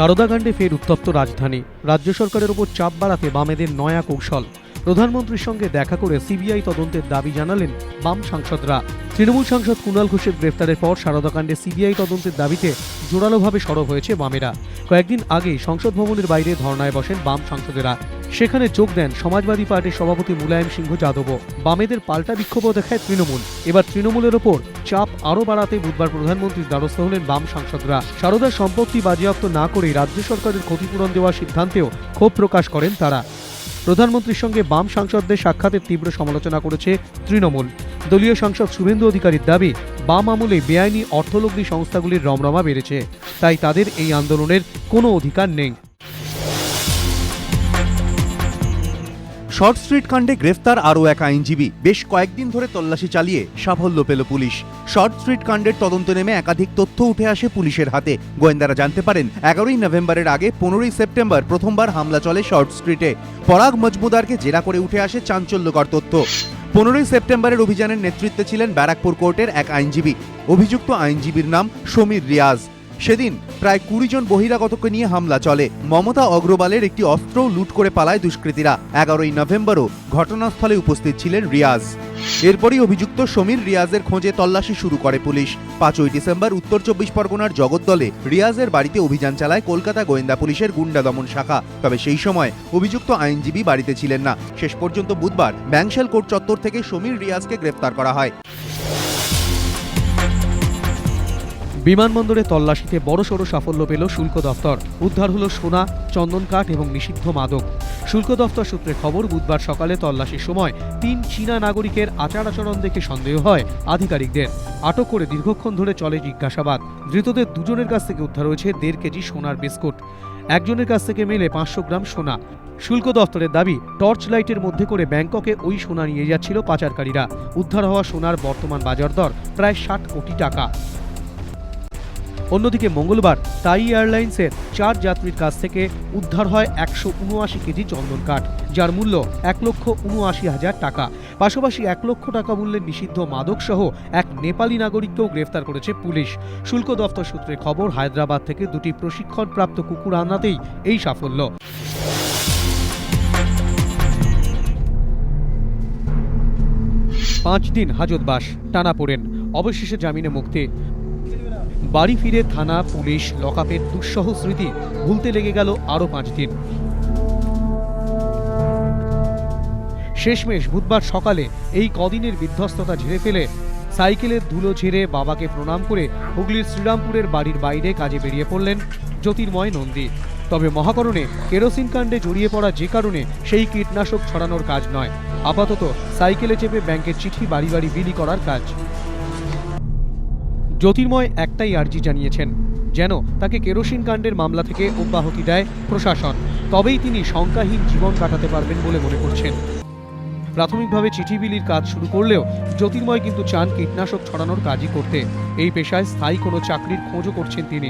সারদাকাণ্ডে ফের উত্তপ্ত রাজধানী। রাজ্য সরকারের ওপর চাপ বাড়াতে বামেদের নয়া কৌশল। প্রধানমন্ত্রীর সঙ্গে দেখা করে সিবিআই তদন্তের দাবি জানালেন বাম সাংসদরা। তৃণমূল সাংসদ কুণাল ঘোষের গ্রেফতারের পর সারদাকাণ্ডে সিবিআই তদন্তের দাবিতে জোরালোভাবে সরব হয়েছে বামেরা। কয়েকদিন আগেই সংসদ ভবনের বাইরে ধর্নায় বসেন বাম সাংসদেরা। সেখানে যোগ দেন সমাজবাদী পার্টির সভাপতি মুলায়ম সিংহ যাদবও বামেদের পাল্টা বিক্ষোভও দেখায় তৃণমূল। এবার তৃণমূলের ওপর চাপ আরও বাড়াতে বুধবার প্রধানমন্ত্রীর দ্বারস্থ হলেন বাম সাংসদরা। সারদার সম্পত্তি বাজেয়াপ্ত না করে রাজ্য সরকারের ক্ষতিপূরণ দেওয়ার সিদ্ধান্তেও ক্ষোভ প্রকাশ করেন তারা। প্রধানমন্ত্রীর সঙ্গে বাম সাংসদদের সাক্ষাতের তীব্র সমালোচনা করেছে তৃণমূল। দলীয় সাংসদ শুভেন্দু অধিকারীর দাবি, বাম আমলে বেআইনি অর্থলগ্নি সংস্থাগুলির রমরমা বেড়েছে। তাই তাদের এই আন্দোলনের কোনো অধিকার নেই। শর্ট স্ট্রিট কাণ্ডে গ্রেফতার আরও এক আইনজীবী। বেশ কয়েকদিন ধরে তল্লাশি চালিয়ে সাফল্য পেল পুলিশ। শর্ট স্ট্রিট কাণ্ডের তদন্ত নেমে একাধিক তথ্য উঠে আসে পুলিশের হাতে। গোয়েন্দারা জানতে পারেন, এগারোই নভেম্বরের আগে পনেরোই সেপ্টেম্বর প্রথমবার হামলা চলে শর্ট স্ট্রিটে। পরাগ মজমুদারকে জেরা করে উঠে আসে চাঞ্চল্যকর তথ্য। পনেরোই সেপ্টেম্বরের অভিযানের নেতৃত্বে ছিলেন ব্যারাকপুর কোর্টের এক আইনজীবী। অভিযুক্ত আইনজীবীর নাম সমীর রিয়াজ। সেদিন প্রায় কুড়ি জন বহিরাগতকে নিয়ে হামলা চলে। মমতা অগ্রওয়ালের একটি অস্ত্রও লুট করে পালায় দুষ্কৃতীরা। এগারোই নভেম্বরও ঘটনাস্থলে উপস্থিত ছিলেন রিয়াজ। এরপরই অভিযুক্ত সমীর রিয়াজের খোঁজে তল্লাশি শুরু করে পুলিশ। পাঁচই ডিসেম্বর উত্তর চব্বিশ পরগনার জগদ্দলে রিয়াজের বাড়িতে অভিযান চালায় কলকাতা গোয়েন্দা পুলিশের গুন্ডা দমন শাখা। তবে সেই সময় অভিযুক্ত আইনজীবী বাড়িতে ছিলেন না। শেষ পর্যন্ত বুধবার ব্যাংশেল কোর্ট চত্বর থেকে সমীর রিয়াজকে গ্রেফতার করা হয়। বিমানবন্দরে তল্লাশিতে বড়সড় সাফল্য পেল শুল্ক দফতর। উদ্ধার হলো সোনা, চন্দন কাঠ এবং নিষিদ্ধ মাদক। শুল্ক দফতর সূত্রে খবর, বুধবার সকালে তল্লাশির সময় তিন চীনা নাগরিকের আচার আচরণ দেখে সন্দেহ হয় আধিকারিকদের। আটক করে দীর্ঘক্ষণ ধরে চলে জিজ্ঞাসাবাদ। ধৃতদের দুজনের কাছ থেকে উদ্ধার হয়েছে দেড় কেজি সোনার বিস্কুট। একজনের কাছ থেকে মেলে পাঁচশো গ্রাম সোনা। শুল্ক দফতরের দাবি, টর্চ লাইটের মধ্যে করে ব্যাংককে ওই সোনা নিয়ে যাচ্ছিল পাচারকারীরা। উদ্ধার হওয়া সোনার বর্তমান বাজার দর প্রায় ষাট কোটি টাকা। অন্যদিকে মঙ্গলবার তাই এয়ারলাইন্সের চার যাত্রীর কাছ থেকে উদ্ধার হয় একশো উনআশি কেজি চন্দন কাঠ, যার মূল্য এক লক্ষ উনআশি হাজার টাকা। পাশাপাশি এক লক্ষ টাকা মূল্যের নিষিদ্ধ মাদক সহ এক নেপালি নাগরিককেও গ্রেফতার করেছে পুলিশ। শুল্ক দফতর সূত্রে খবর, হায়দ্রাবাদ থেকে দুটি প্রশিক্ষণপ্রাপ্ত কুকুর আনাতেই এই সাফল্য। পাঁচ দিন হাজতবাস টানা পড়েন। অবশেষে জামিনে মুক্তি। বাড়ি ফিরে থানা, পুলিশ, লকআপের দুঃসহ স্মৃতি ভুলতে লেগে গেল আরও পাঁচ দিন। শেষমেশ বুধবার সকালে এই কদিনের বিধ্বস্ততা ঝেড়ে ফেলে সাইকেলের ধুলো ঝেড়ে বাবাকে প্রণাম করে হুগলির শ্রীরামপুরের বাড়ির বাইরে কাজে বেরিয়ে পড়লেন জ্যোতির্ময় নন্দী। তবে মহাকরণে কেরোসিন কাণ্ডে জড়িয়ে পড়া যে কারণে সেই কীটনাশক ছড়ানোর কাজ নয়। আপাতত সাইকেলে চেপে ব্যাংকের চিঠি বাড়ি বাড়ি বিলি করার কাজ। জ্যোতির্ময় একটাই আর্জি জানিয়েছেন, যেন তাকে কেরোসিন কাণ্ডের মামলা থেকে অব্যাহতি দেয় প্রশাসন। তবেই তিনি শঙ্কাহীন জীবন কাটাতে পারবেন বলে মনে করছেন। প্রাথমিকভাবে চিঠি বিলির কাজ শুরু করলেও জ্যোতির্ময় কিন্তু চান কীটনাশক ছড়ানোর কাজই করতে। এই পেশায় স্থায়ী কোনো চাকরির খোঁজও করছেন তিনি।